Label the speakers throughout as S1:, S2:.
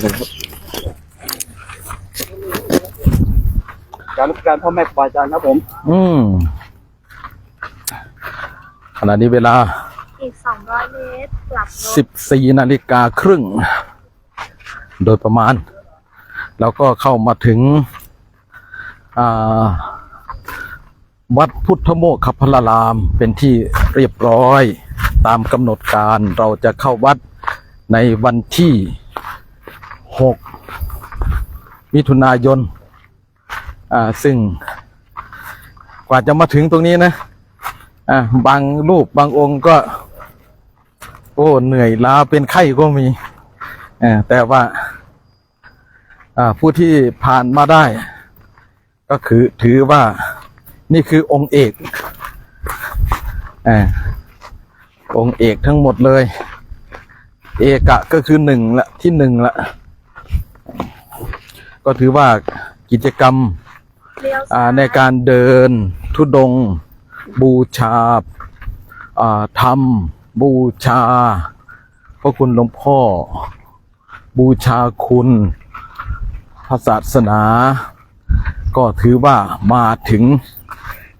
S1: เลยครับ
S2: การรับการพ่อแม่ครูบาอาจารย์ครับผม
S1: อืมขณะนี้เวลา
S3: อีก200เมตรกลับรถ
S1: 14นาฬิกาครึ่ง โดยประมาณ แล้วก็เข้ามาถึง อ่า วัดพุทธโมกขพลารามเป็นที่เรียบร้อย ตามกำหนดการเราจะเข้าวัดในวันที่ 6 มิถุนายน อ่า ซึ่ง กว่าจะมาถึงตรงนี้นะ อ่า บางรูปบางองค์ก็ โอ้ เหนื่อยล้าเป็นไข้ก็มีอ่อแต่ว่า อ่า ผู้ที่ผ่านมาได้ ก็คือถือว่านี่คือองค์เอกอ่าองค์เอกทั้งหมดเลย เอกะก็คือหนึ่งละที่หนึ่งละ ก็ถือว่ากิจกรรม
S3: เลี้ยว
S1: อ่า
S3: ซ้าย
S1: ในการเดินทุดงค์บูชาอ่าธรรม บูชา พระคุณหลวงพ่อ บูชาคุณพระศาสนา ก็ถือว่ามาถึง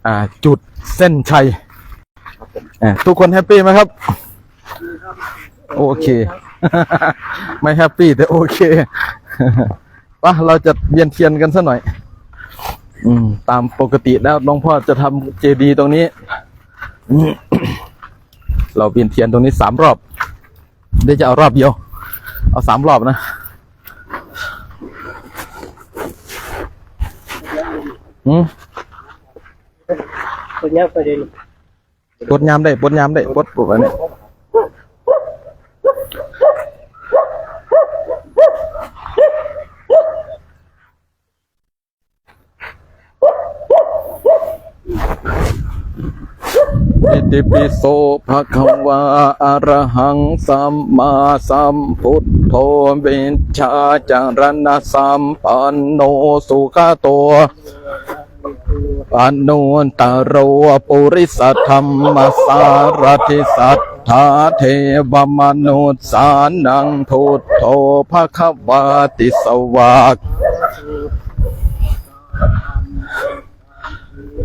S1: อ่าจุดเส้นชัยอ่าทุกคนแฮปปี้ไหมครับ โอเค ไม่แฮปปี้แต่โอเค ปะเราจะเวียนเทียนกันสัหน่อย อืม ตามปกติแล้วหลวงพ่อจะทำเจดีย์ตรงนี้อืมเราเวียนเทียนตรงนี้สามรอบเดี๋ยวจะเอารอบเดียว เอาสามรอบนะอืม
S2: ตัวนี้ประเด็น
S1: ปลดยามได้ปลดยามได้ปลดปลดอะไรเนี่ย ติปิโสภะคะวาอะระหังสัมมาสัมพุทโธเวชชาจารณะสัมปันโนสุขโตอนุนตโรปุริสธรรมสารทิสัทธาเทวมนุษสานังพุทโธภควาติสวาก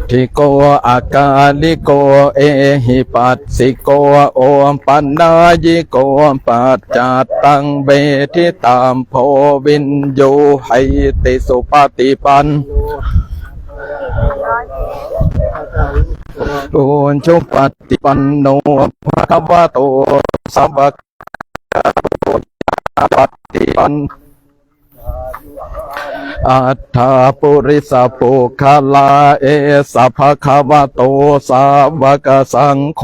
S1: ทิโกอากาลิโกเอหิปัสสิโกโอมปันนายิโกปัจจาตังเบทิตามโพวินโยไหติสุปฏิปันโอุนชุปฏิปันโนภะคะวะโตสัพพะปฏิปัน อัฏฐาปุริสปุคลาเอสัพพะคะวะโตสาวกสังโฆ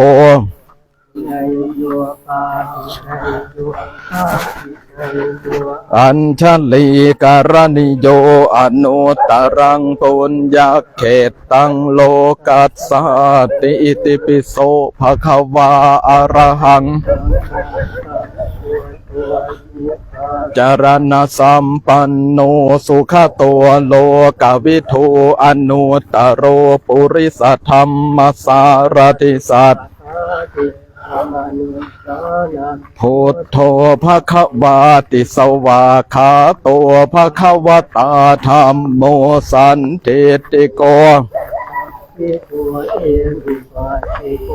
S2: อั
S1: ญชลีการณิโยอนุตรังปุญญาเขตตังโลกัสสาติอิติปิโสภะคะวาอะระหัง จารณสัมปันโนสุขโตโลกวิทูอนุตตโรปุริสธรรมสารติสัต
S2: ติอามานุสานา
S1: พุทโธภะคะวาติสวาขาโตภะคะวตาธรรมโมสันเติโก
S2: ทิตัวเอวิปัสสิโก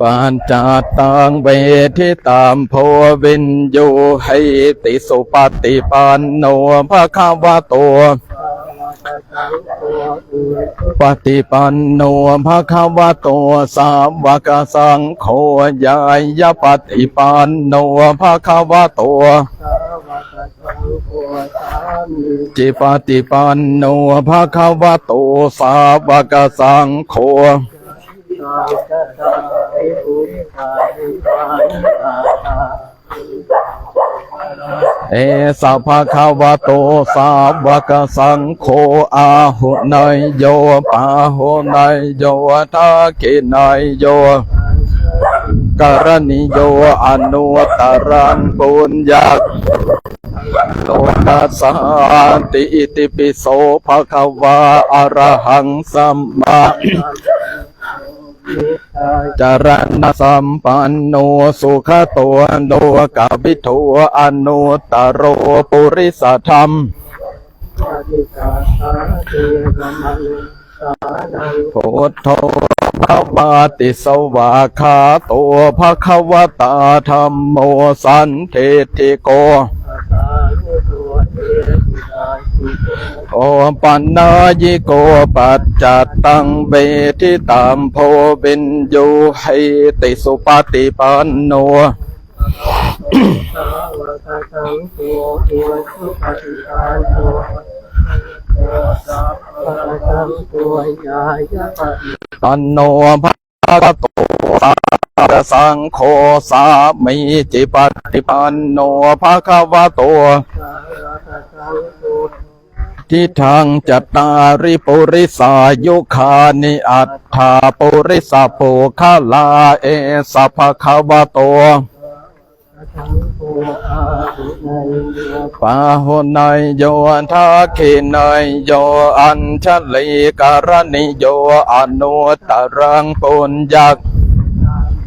S1: ปัญจตังเวทิตามโพวินโยให้ติสุปฏิปันโนภะคะวะโตปฏิปันโนภะคะวะโตสาวกสังโฆยายปฏิปันโนภะคะวะโตจิปฏิปันโนภะคะวะโตสาวกสังโฆ เอสะภะคะวโตสาวกสังโฆอาหุนายโยปาหุนายโยทักขินายโยกรณิโยอนุตรังปุญญาโลกัสสาติอิติปิโสภะคะวาอะระหังสัมมา จารณสัมปันโนสุขตัวโนกาวิโทอนุตโรปุริสธรรม
S2: ปฏิกาสาเทวมนุสานัง
S1: พุทโธภวาติสวาคาโตภะควตาธรรมโมสันเทติโก
S2: อาตาลุตัวเอตุตาสุ โอ
S1: ปัญญายิโกปัจจัตตังเบทิตามโพบินโยให้ติสุปฏิปันโน
S2: อันโนโอสัพพะสังโฆญายะปฏิ
S1: ปันโนภะคะโตสาวสังโฆสามีจิปฏิปันโนภะคะวะโต
S2: สาว
S1: ทิทังจตาริปุริสายุคานิอัตถาปุริสาปุคลาเอสัพพะควะโต
S2: สังโฆอาหุนโย
S1: ปาหุนายโยทักขินายโยอัญชลีการณิโยอนุตรังปุญญัก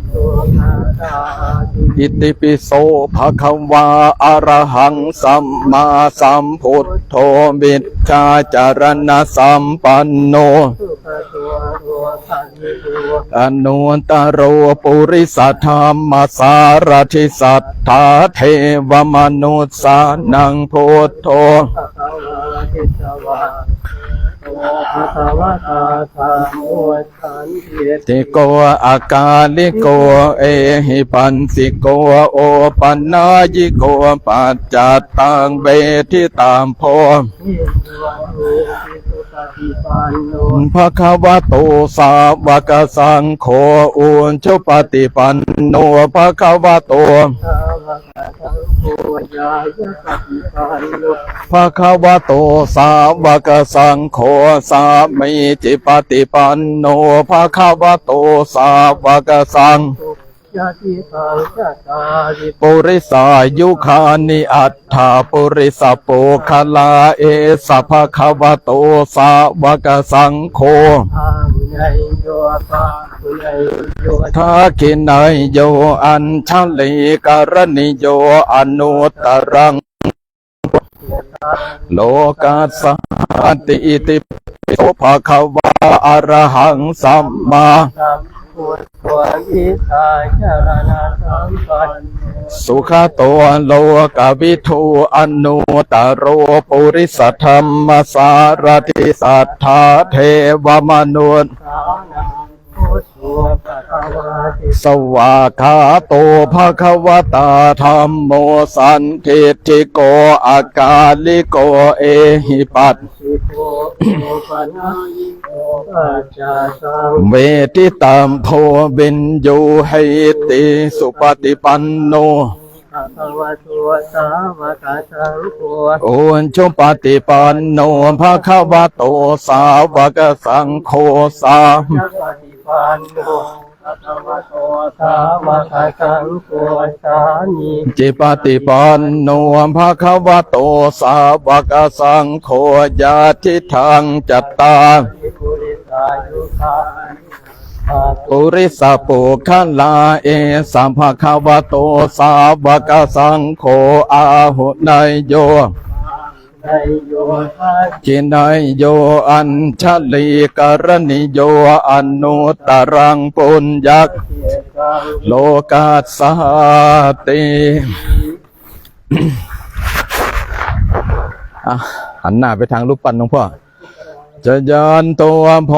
S2: โตนาตาติ
S1: อิติปิโสภะคะวาอะระหังสัมมาสัมพุทโธบิดชาจารณสัมปันโน
S2: สุขตัวตัวสันติตัว
S1: อนุตตโรปุริสธรรมสารทิสัทธาเทวมนุสานังพุทโธ
S2: ภะคะวะติสวะโอภะคะวะตาธรรมโอสันติ
S1: ติโกอากาลิโกเอหิปันสิโกโอปันนายิโกปัจจัตตังเบทิตามโพ
S2: ทิฏวันโอปิสุปฏิปันโน
S1: ภะคะวะโตสาวกสังโฆอุนชุปฏิปันโนภะคะวะโต
S2: ยาวกสังโฆญาโน
S1: ภะคะวะโตสาวกสังโฆสามิจิปฏิปันโนภะคะวะโตสาวกสังะ
S2: ติตังยะตาริ
S1: ปุริสายุคานิอัตถาปุริสโปคลาเอสัพพะคะวะโตสาวกสังโฆ
S2: ทา
S1: กินายโยอัญชลีการณิโยอนุตรัง โลกัสสาติอิติโสภะคะวะอรหังสัมมา
S2: สัม พุทธวอิทาจารณะสัมปันโน
S1: สุขโตโลกวิทูอนุตตโรปุริสธรรมสารติสัทธาเทวมนุษย์
S2: สานังพุทโธภะคะวะติ
S1: สวาคาโตภะคะวตาธรรมโมสันทิติโกอากาลิโกเอหิปัส
S2: สิโกโอปะนายิโกปัจจาสัง
S1: เวทิตามโพบินโยให้ติสุปฏิปันโน
S2: ภะคะวะโตสาวกสังโฆ
S1: โอนชุปฏิปันโนภะคะวะโตสาวกสังโฆสาม
S2: ยะ ปันโนภะคะวโตสาวกสังโฆสานิ
S1: จิปฏิปันโนภะคะวะโตสาวกสังโฆญาติทางจัตตา
S2: ปุริสายุคานิอาตุ
S1: ปุริสปุคัลลาเอสัมภะคะวะโตสาวกสังโฆอาหุนายโย
S2: ในโย
S1: จินายโยอัญชลีกรณิโยอนุตรังปุญญักโลกาสาติอะหันหน้าไปทางรูปปั้นหลวงพ่อ จะยันตัวโพ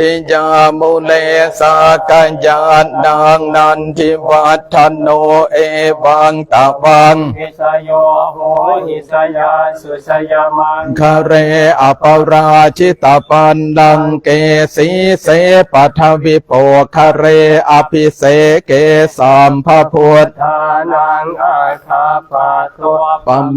S1: ธิยามุเลสากัญญาณนางนันทิวัฒโนเอวังตะวัง
S2: หิสยโหหิสยาสุสยามัง
S1: คาเรอปราชิตปันดังเกสีเสปัทวิโปคาเรอภิเสเกสามพพุทธา
S2: นังอาคาปาโต
S1: ปโม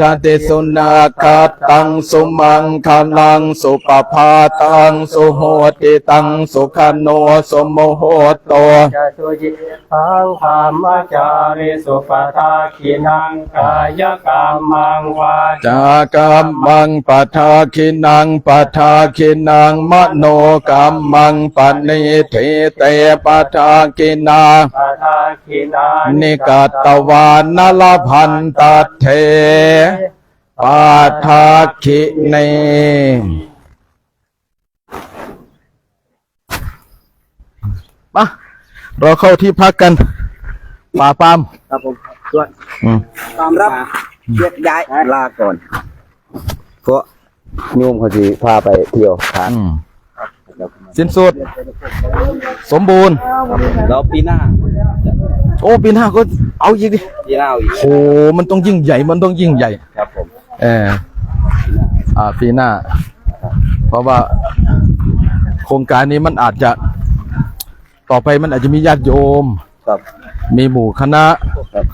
S1: ทติสุนาคตังสุมังคลังสุปพาตังสุโหติตังสุขโนสมโมโหโต
S2: จะสุจิตังธรรมจาริสุปทาขินังกายกรรมังวาจา
S1: จากรรมังปัทาคินังปัทาคินังมโนกรรมังปณิเทเตปัทาคินา
S2: ปทาขินา
S1: นิ
S2: นิ
S1: กาตวานนลพันตเทปัทาคิเนมา เราเข้าที่พักกัน ป่าปาม
S4: ครับผมส่วน
S1: อืม
S4: ตามรับเย็ดย้ายลาก่อน เพราะโยมเขาจะพาไปเที่ยวทาน
S1: อืมสิ้นสุด สมบูรณ์
S4: แล้วปีหน้า
S1: โอ้ปีหน้าก็เอาอีกดิ
S4: ปีหน้าเอาอีก
S1: โหมันต้องยิ่งใหญ่ มันต้องยิ่งใหญ่
S4: ครับผม
S1: เอออ่าปีหน้า เพราะว่าโครงการนี้มันอาจจะ ต่อไปมันอาจจะมีญาติโยม
S4: ครับ
S1: มีหมู่คณะ
S4: ครับ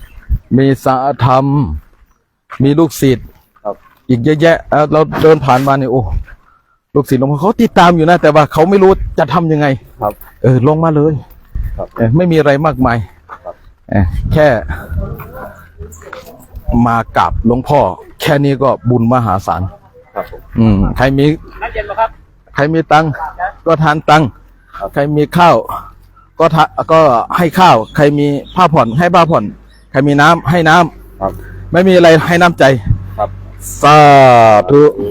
S1: มีสาธรรม มีลูกศิษย์
S4: ครับ
S1: อีกเยอะแยะเอ่อเราเดินผ่านมาเนี่ยโอ้ลูกศิษย์หลวงพ่อเขาติดตามอยู่นะ แต่ว่าเขาไม่รู้จะทำยังไง
S4: ครับ
S1: เออลงมาเลย
S4: ครับ
S1: เออไม่มีอะไรมากมาย
S4: ครับ
S1: เออแค่ มากับหลวงพ่อ แค่นี้ก็บุญมหาศาล
S4: ครับผม
S1: อืมใครมี
S2: น้ำเย็นไหมครับ
S1: ใครมีตังค์ก็ทานตังค์
S4: ครับ
S1: ใครมีข้าว ก็ทะก็ให้ข้าวใครมีผ้าผ่อนให้ผ้าผ่อน ใครมีน้ำให้น้ำ
S4: ครับ
S1: ไม่มีอะไรให้น้ำใจ
S4: ครับ
S1: สาธุ
S4: โอ้